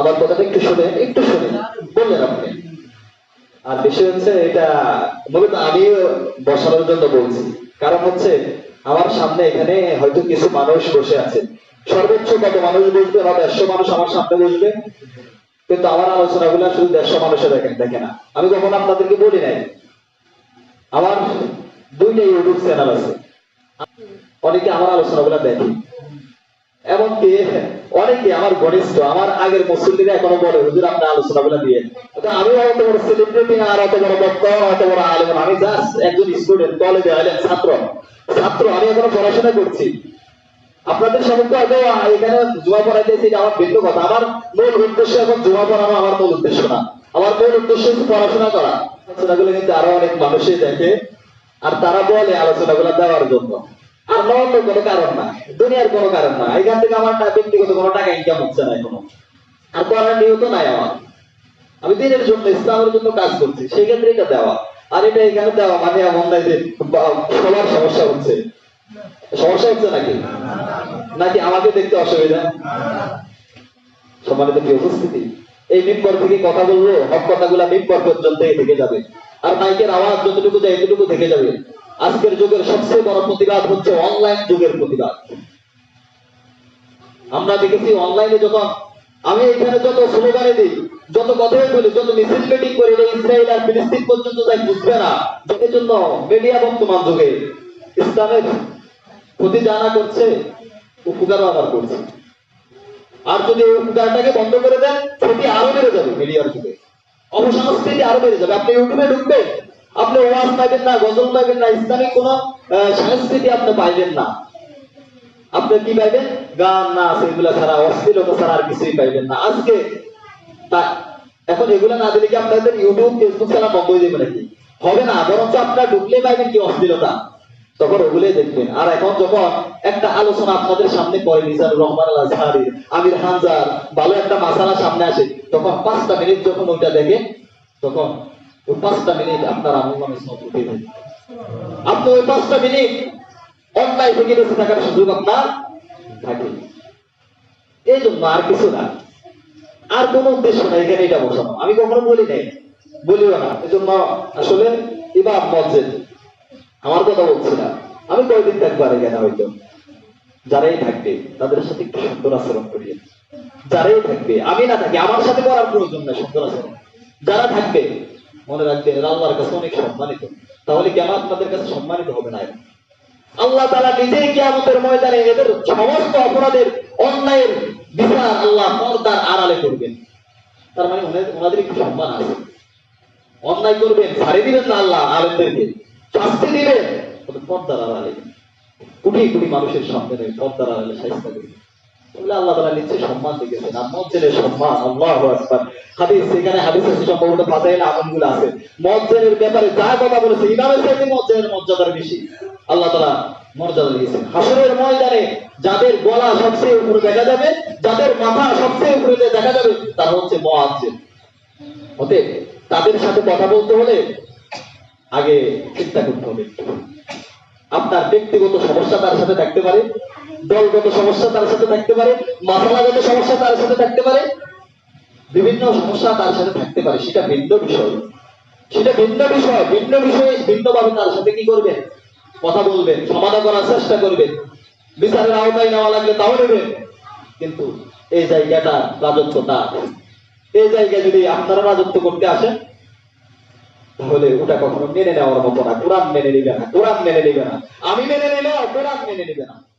আমার কথাটা একটু শুনে একটু শুনে বললেন আপনি। আর বিষয় হচ্ছে এটা, মূলত আমি বসানোর জন্য বলছি। কারণ হচ্ছে, আমার সামনে এখানে হয়তো কিছু মানুষ বসে আছে সর্বোচ্চ কত মানুষ বসবে? বা দেড়শো মানুষ আমার সামনে বসবে? কিন্তু আমার আলোচনা গুলা শুধু দেড়শো মানুষে দেখেন, দেখে না। আমি কখনো আপনাদেরকে বলি নাই, আমার দুইটা ইউটিউব চ্যানেল আছে। অনেকে আমার আলোচনা গুলা দেখে এমনকি অনেকে আমার ঘনিষ্ঠ, আমার আগের মুসল্লিরা এখনও বলে, হুজুর, আপনি আলোচনা গুলা দিয়ে আমি অত বড় সেলিব্রিটি আর অত বড় বক্তা অত বড় আলেম। আমি জাস্ট একজন স্টুডেন্ট কলেজে আইলেন ছাত্র। ছাত্র, আমি এখনও পড়াশোনা করছি। আপনাদের সম্মুখে হয়তো এখানে জুয়া পড়াইতেছি, এটা আমার ভিন্ন কথা। আমার মূল উদ্দেশ্য এখন জুয়া পড়ানো, আমার মূল উদ্দেশ্য না। আমার মূল উদ্দেশ্য হচ্ছে পড়াশোনা করা। আলোচনাগুলো কিন্তু আরও অনেক মানুষই দেখে, আর তারা বলে আলোচনাগুলো দেওয়ার জন্য। আর অন্য কোনো কারণ না দুনিয়ার কোনো কারণ না এখান থেকে আমার ব্যক্তিগত কোনো টাকা ইনকাম হচ্ছে না এখনও। আর করার নিয়ত নাই আমার। আমি দিনের জন্য ইসলামের জন্য কাজ করছি সেই ক্ষেত্রে এটা দেওয়া। আর এটা এখানে দেওয়া মানে এমন নাই যে সবার সমস্যা হচ্ছে। সমস্যা হচ্ছে নাকি? নাকি আমাকে দেখতে অসুবিধা? সম্মানিত কি উপস্থিতি, এই মিম্বর থেকে কথা বলল, হক কথাগুলা মিম্বর পর্যন্ত থেকে যাবে। আর মাইকের আওয়াজ যতটুকু যায় এতটুকু থেকে যাবে। আজকের যুগের সবচেয়ে বড় প্রতিবাদ হচ্ছে অনলাইন যুগের প্রতিবাদ। আমরা দেখেছি অনলাইনে যখন আমি এখানে যত স্লোগানে দিই, যত কথাই বলি, যত মিছিল মিটিং করি ইসরায়েল আর ফিলিস্তিন পর্যন্ত যাই বুঝবে না। এর জন্য মিডিয়া বর্তমান যুগে ইসলামের ক্ষতি জানা করছে, উপকারও আবার করছে। আর যদি এই উপকারটাকে বন্ধ করে দেন, ক্ষতি আরও বেড়ে যাবে মিডিয়ার যুগে। অপসংস্কৃতি আরও বেড়ে যাবে। আপনি ইউটিউবে ঢুকবেন আপনি ওয়াজ পাইবেন না, গজল পাইবেন না, ইসলামিক কোন সংস্কৃতি আপনি পাইবেন না। আপনি কি পাইবেন? গান, নাচ, এগুলা ছাড়া অশ্লীলতা ছাড়া আর কিছুই পাইবেন না। আজকে এখন এগুলা না দিলে কি আপনাদের ইউটিউব ফেসবুক ছাড়া বন্ধ হয়ে যাবে নাকি? হবে না, বরঞ্চ আপনারা ঢুকলে পাইবেন কি অশ্লীলতা? তখন ওগুলোই দেখবেন। আর এখন যখন একটা আলোচনা আপনাদের সামনে করে, মিজানুর রহমান আল আমির হানজার, ভালো একটা মাসালা সামনে আসে, তখন পাঁচটা মিনিট যখন ওইটা দেখে, তখন ওই পাঁচটা মিনিট আপনি ওই পাঁচটা মিনিট বেঁচে থাকার সুযোগ আপনার থাকে। এই জন্য আর কিছু না। আর কোন উদ্দেশ্য নাই এখানে এটা আমি কখনো বলি নাই। বলিও না। এই জন্য আসলে ইমাম মসজিদ, আমার কথা বলছি না। আমি কয়েকদিন থাকব আর এখানে হয়তো? যারাই থাকবে, তাদের সাথে একটু সুন্দর আচরণ করিয়ে যারাই থাকবে, আমি না থাকি, আমার সাথে করার প্রয়োজন নাই সুন্দর আচরণ। যারা থাকবে মনে রাখবেন, এরা আল্লাহর কাছে অনেক সম্মানিত। তাহলে কেন আপনাদের কাছে সম্মানিত হবে না আল্লাহ তালা নিজেই কিয়ামতের ময়দানে এদের সমস্ত অপরাধের অন্যায়ের বিচার আল্লাহ পর্দার আড়ালে করবেন। তার মানে ওনাদের- একটু সম্মান আছে। অন্যায় করবেন ছাড়ে দিবেন না আল্লাহ আলেমদেরকে। শাস্তি দিবেন পর্দার আড়ালে। কোটি কোটি মানুষের সামনে পর্দার আড়ালে শাস্তি করবেন। কথা যাদের গলা সবচেয়ে উপরে দেখা যাবে, যাদের মাথা সবচেয়ে উপরে দেখা যাবে, তারা হচ্ছে মুয়াজ্জিন অতএব তাদের সাথে কথা বলতে হলে আগে চিন্তা করতে হবে। আপনার ব্যক্তিগত সমস্যা তার সাথে থাকতে পারে। দলগত সমস্যা তার সাথে থাকতে পারে মাসালাগত সমস্যা তার সাথে থাকতে পারে, বিভিন্ন সমস্যা তার সাথে থাকতে পারে। সেটা ভিন্ন বিষয়। সেটা ভিন্ন বিষয়, ভিন্ন বিষয়ে ভিন্নভাবে তার সাথে কি করবেন? কথা বলবেন, সমাধান করার চেষ্টা করবেন। বিচারের আওতায় নেওয়া লাগলে তাও নেবেন। কিন্তু এই জায়গাটা রাজত্ব তার। এই জায়গায় যদি আপনারা রাজত্ব করতে আসেন, তাহলে ওটা কখনো মেনে নেওয়ার মতো না। কোরআন মেনে নিবে না, কোরআন মেনে নিবে না। আমি মেনে নিলেও কোরআন মেনে নিবে না।